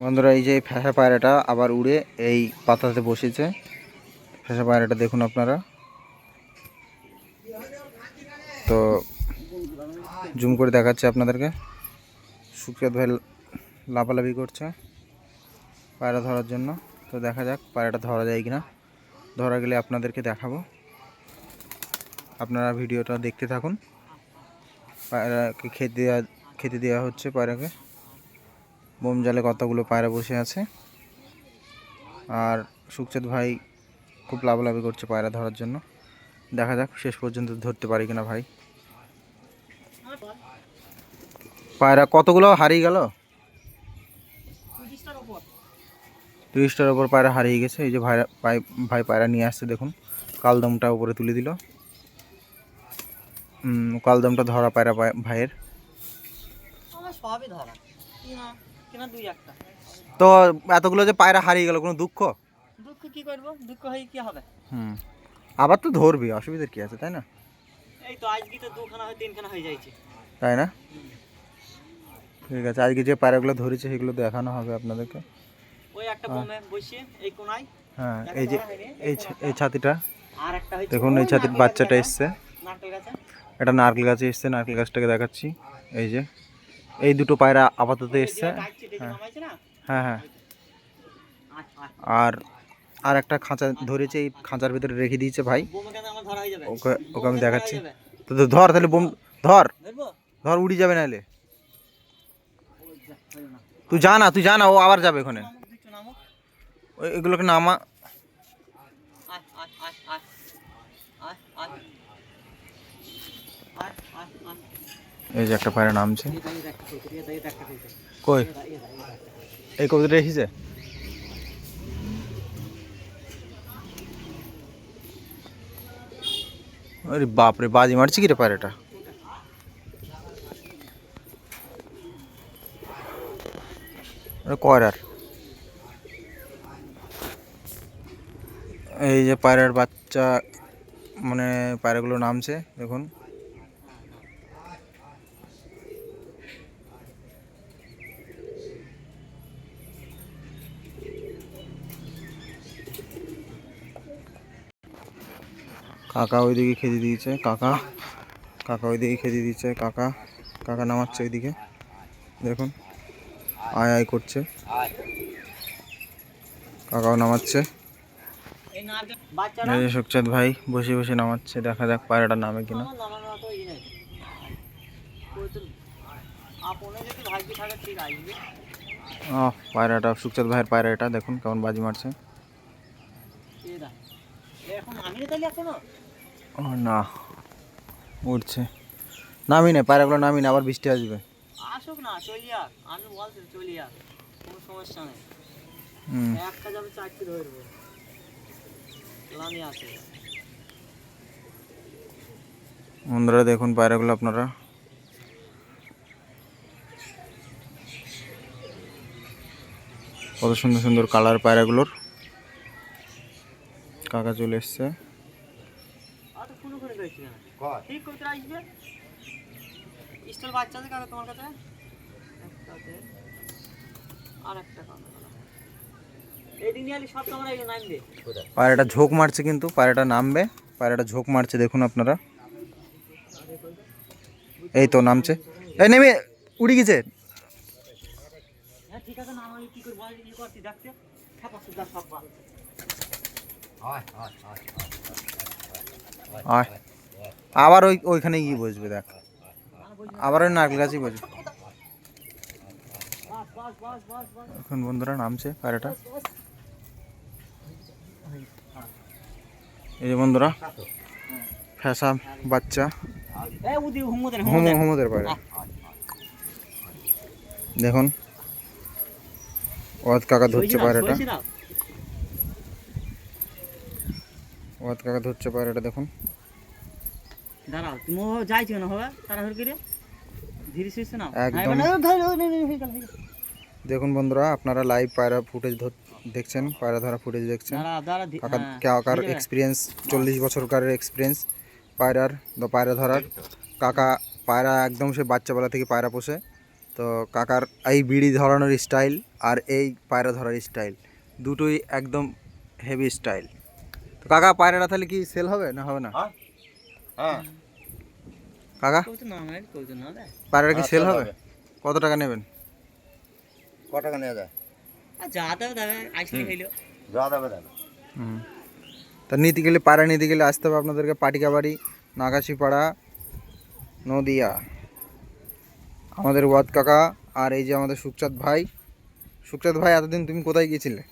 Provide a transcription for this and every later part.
বন্ধুরা, এই যে ফ্যাসা পায়রাটা আবার উড়ে এই পাতাতে বসেছে। ফ্যাসা পায়রাটা দেখুন আপনারা। তো জুম করে দেখাচ্ছে আপনাদেরকে। সুখেত ভাই লাফালাফি করছে পায়রা ধরার জন্য। তো দেখা যাক পায়রাটা ধরা যায় কিনা। ধরা গেলে আপনাদেরকে দেখাবো। আপনারা ভিডিওটা দেখতে থাকুন। পায়রাকে খেতে দেওয়া খেতে দেওয়া হচ্ছে পায়রাকে। বোম জালে কতগুলো পায়রা বসে আছে? আর সুখচাঁদ ভাই খুব লাভালাভি করছে পায়রা ধরার জন্য। দেখা যাক শেষ পর্যন্ত ধরতে পারি কিনা ভাই। পায়রা কতগুলো? হারিয়ে গেল? তিরিশটার ওপর। পায়রা হারিয়ে গেছে। এই যে ভাই ভাই পায়রা নিয়ে আসছে দেখুন। কালদমটা উপরে তুলে দিল। কালদমটা ধরা পায়রা ভাই- ভাইয়ের সবই ধরা। তো এতগুলো যে পায়রা হারিয়ে গেল কোনো দুঃখ? দুঃখ কি করব? দুঃখ হয়ে কি হবে? হুম। আবার তো ধরবি অসুবিধার কি আছে তাই না? এই তো আজকে তো দুখানা হয় তিনখানা হয়ে যাচ্ছে তাই না? ঠিক আছে আজকে যে পায়রাগুলো ধরেছে সেগুলো দেখানো হবে আপনাদেরকে। ওই একটা বোমে বসিয়ে এই কোনায় হ্যাঁ এই যে এই এই ছাতিটা। আর একটা দেখুন এই ছাতির বাচ্চাটা এসছে। নারকেল গাছে। এটা নারকেল গাছে এসছে নারকেল গাছটাকে দেখাচ্ছি। এই যে। এই দুটো পায়রা আপাতত এসছে। হ্যাঁ।, হ্যাঁ। হ্যাঁ আর আর একটা খাঁচা ধরেছে, এই খাঁচার ভিতরে রেখে দিয়েছে ভাই। ওকে ওকে আমি দেখাচ্ছি। তো ধর তাহলে বোম ধর। ধর উড়ি যাবে না এলে তুই যা না, তুই যা না, ও আবার যাবে ওখানে। এগুলোকে নামা। এই যে একটা পায়রা নামছে। কই? এই কবিতাটা এসেছে? আরে বাপরে, বাজি মারছি কি রে পায়রাটা? কয়রার? এই যে পায়রার বাচ্চা মানে পায়রাগুলো নামছে, দেখুন। কাকা ওইদিকে খেতে দিয়েছে কাকা। কাকা ওইদিকে খেতে দিয়েছে কাকা। কাকা নামাচ্ছে ওইদিকে। দেখুন আয় আয় করছে। কাকাও নামাচ্ছে। সুখচাঁদ ভাই বসে বসে নামাচ্ছে দেখা যাক পায়রাটা নামে কিনা। ও পায়রাটা সুখচাঁদ ভাইয়ের পায়রা এটা। দেখুন কেমন বাজি মারছে। এখন আমি তাহলে এখনও ও না। উঠছে। নামি না পায়রাগুলো নামি না আবার বৃষ্টি আসবে। আসুক না চলিয়া আমি বলছি চলিয়া কোনো সমস্যা নেই। একটা যাবে চারটি ধরবো লামি আছে। বন্ধুরা দেখুন পায়রাগুলো আপনারা। কত সুন্দর সুন্দর কালার পায়রাগুলোর। কাকা চলে এসছে। আর পায়রাটা ঝোঁক মারছে কিন্তু পায়রাটা নামবে পায়রাটা ঝোঁক মারছে দেখুন আপনারা এই তো নামছে এই নেমে উড়ে গেছে আয় আবার ওই ওইখানে গিয়ে বসবে, দেখ। আবার ওই নারকেল গাছেই বসবে। বাস বাস বাস বাস বাস এখন বন্ধুরা নামছে পায়রাটা। এই যে বন্ধুরা, ফ্যাসা বাচ্চা। হোমো, হোমোদের দেখুন, ওয়াদ কাকা ধরছে পায়রাটা। ওয়াদ কাকা ধরছে পায়রাটা, দেখুন। দাঁড়াও তুমি যাইছো না হবে তাড়াহুড়ো করে ধীরে সুস্থ নাও। একদম। হ্যাঁ, হয়ে হয়ে। দেখুন বন্ধুরা আপনারা লাইভ পায়রা ফুটেজ দেখছেন পায়রা ধরা ফুটেজ দেখছেন। দাঁড়া দাঁড়া ধী- কাকা হ্যাঁ, কাকার এক্সপিরিয়েন্স চল্লিশ বছরকার এক্সপিরিয়েন্স পায়রার বা পায়রা ধরার। কাকা পায়রা একদম সে বাচ্চাবেলা থেকে পায়রা পোষে। তো তো কাকার এই বিড়ি ধরানোর স্টাইল আর এই পায়রা ধরার স্টাইল দুটোই একদম হেভি স্টাইল তো কাকা পায়রাটা তাহলে কি সেল হবে না হবে না? হ্যাঁ। কাকা? পায়রাটা কি সেল হবে। কত টাকা নেবেন? ক টাকা নেওয়া যায়? যা দেবে দেবে আইসক্রিম খাইলো যা দেবে দেবে হুম। তা নিতে গেলে পায়রা নিতে গেলে আসতে হবে আপনাদেরকে পাটিকাবাড়ি নাগাছিপাড়া নদিয়া। আমাদের ওয়াদ কাকা আর এই যে আমাদের সুখচাঁদ ভাই। সুখচাঁদ ভাই এতদিন তুমি কোথায় গিয়েছিলে?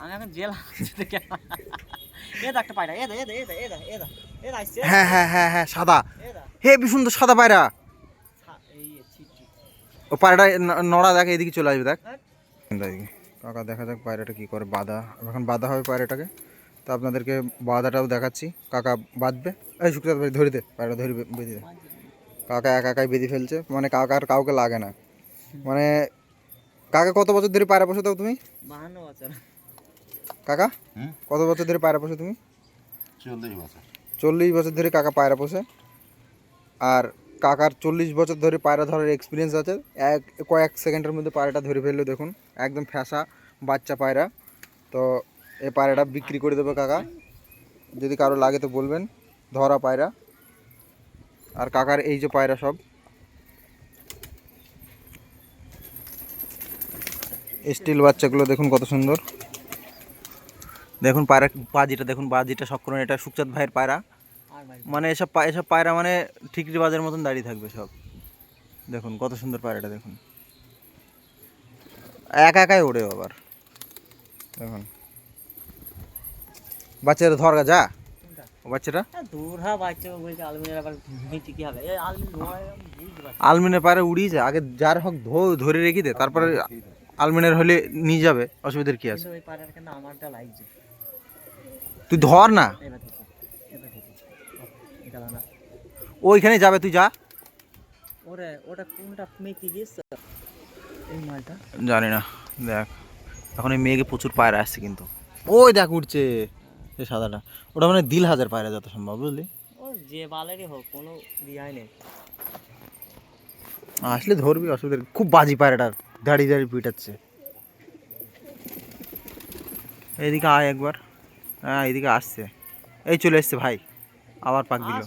আমি এখন জেল এ একটা পায়রা এ দা এ দা এ দা এ দা এ দা। এ দা আইসছে হ্যাঁ হ্যাঁ হ্যাঁ হ্যাঁ সাদা। হে সুন্দর সাদা পায়রা। ও পায়রাটা নড়া দেখ এদিকে চলে আসবে দেখ। হ্যাঁ। এদিকে। কাকা দেখা যাক পায়রাটা কি করে বাঁধা। এখন বাঁধা হবে পায়রাটাকে। তো আপনাদেরকে বাঁধাটাও দেখাচ্ছি। কাকা বাঁধবে। এই সুখচাঁদ ভাই ধরে দে পায়রা ধরে বেঁধে দে। কাকা একা একাই বেঁধে ফেলছে। মানে কাকার কাউকে লাগে না। মানে কাকা কত বছর ধরে পায়রা পোষো দাও তুমি? বাহান্ন বছর। কাকা? হুম? কত বছর ধরে পায়রা পোষো তুমি? চল্লিশ বছর। চল্লিশ বছর ধরে কাকা পায়রা পোষে। আর কাকার চল্লিশ বছর ধরে পায়রা ধরার এক্সপিরিয়েন্স আছে। এক, কয়েক সেকেন্ডের মধ্যে পায়রাটা ধরে ফেলল দেখুন। একদম ফ্যাসা বাচ্চা পায়রা। তো এই পায়রাটা বিক্রি করে দেবে কাকা। যদি কারও লাগে তো বলবেন, ধরা পায়রা। আর কাকার এই যে পায়রা সব। স্টিল বাচ্চাগুলো দেখুন কত সুন্দর। দেখুন পায়রা পা যেটা দেখুন বাজিটা যেটা করুন এটা সুখচাঁদ ভাইয়ের পায়রা। মানে এসব পা- এসব পায়রা মানে ঠিকরি বাজের মতন দাঁড়িয়ে থাকবে সব। দেখুন কত সুন্দর পায়রাটা দেখুন। একা একাই ওড়ে আবার। দেখুন। বাচ্চারা ধরগা যা। বাচ্চাটা? আলমিনের পায়রা উড়িয়ে যায়। আগে যার হোক ধরে রেখে দে তারপরে আলমিনের হলে নিয়ে যাবে অসুবিধার কি আছে ওই পাড়ার কেন আমারটা লাগছে তুই ধর না। ওইখানে যাবে তুই যা। ওরে ওটা কোনটা মেকি গেছে এই মালটা। জানি না দেখ। এখন এই মেয়েকে প্রচুর পায়রা আসছে কিন্তু। ওই দেখ উঠছে। এই সাদাটা। ওটা মানে দিল হাজার পায়রা যত সম্ভব বুঝলি? ও যে বালেরই হোক কোনো রিয়াই নেই। আসলে ধরবি অসুবিধা খুব বাজি পায়রাটার দাঁড়িয়ে দাঁড়িয়ে পিটাচ্ছে। এদিকে আয় একবার। হ্যাঁ এইদিকে আসছে। এই চলে এসছে ভাই। আবার পাক দিল।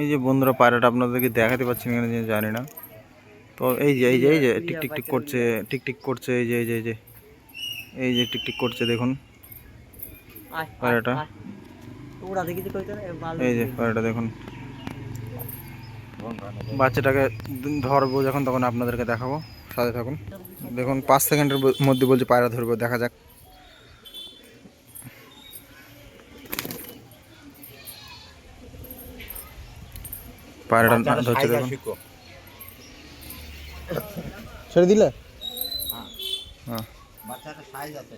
এই যে বন্ধুরা পায়রাটা আপনাদেরকে দেখাতে পাচ্ছি না কেন জানি না। তো এই যে এই যে এই যে টিক টিক টিক করছে টিক টিক করছে এই যে এই যে এই যে এই যে টিক টিক করছে দেখুন। পায়রাটা? এই যে পায়রাটা দেখুন। বাচ্চাটাকে ধরবো যখন তখন আপনাদেরকে দেখাবো। সাথে থাকুন। দেখুন পাঁচ সেকেন্ডের মধ্যে বলছে পায়রা ধরবো দেখা যাক। পায়রাটা ধরছে দেখুন। ছেড়ে দিলে? হ্যাঁ। বাচ্চাটা সাইজ আছে।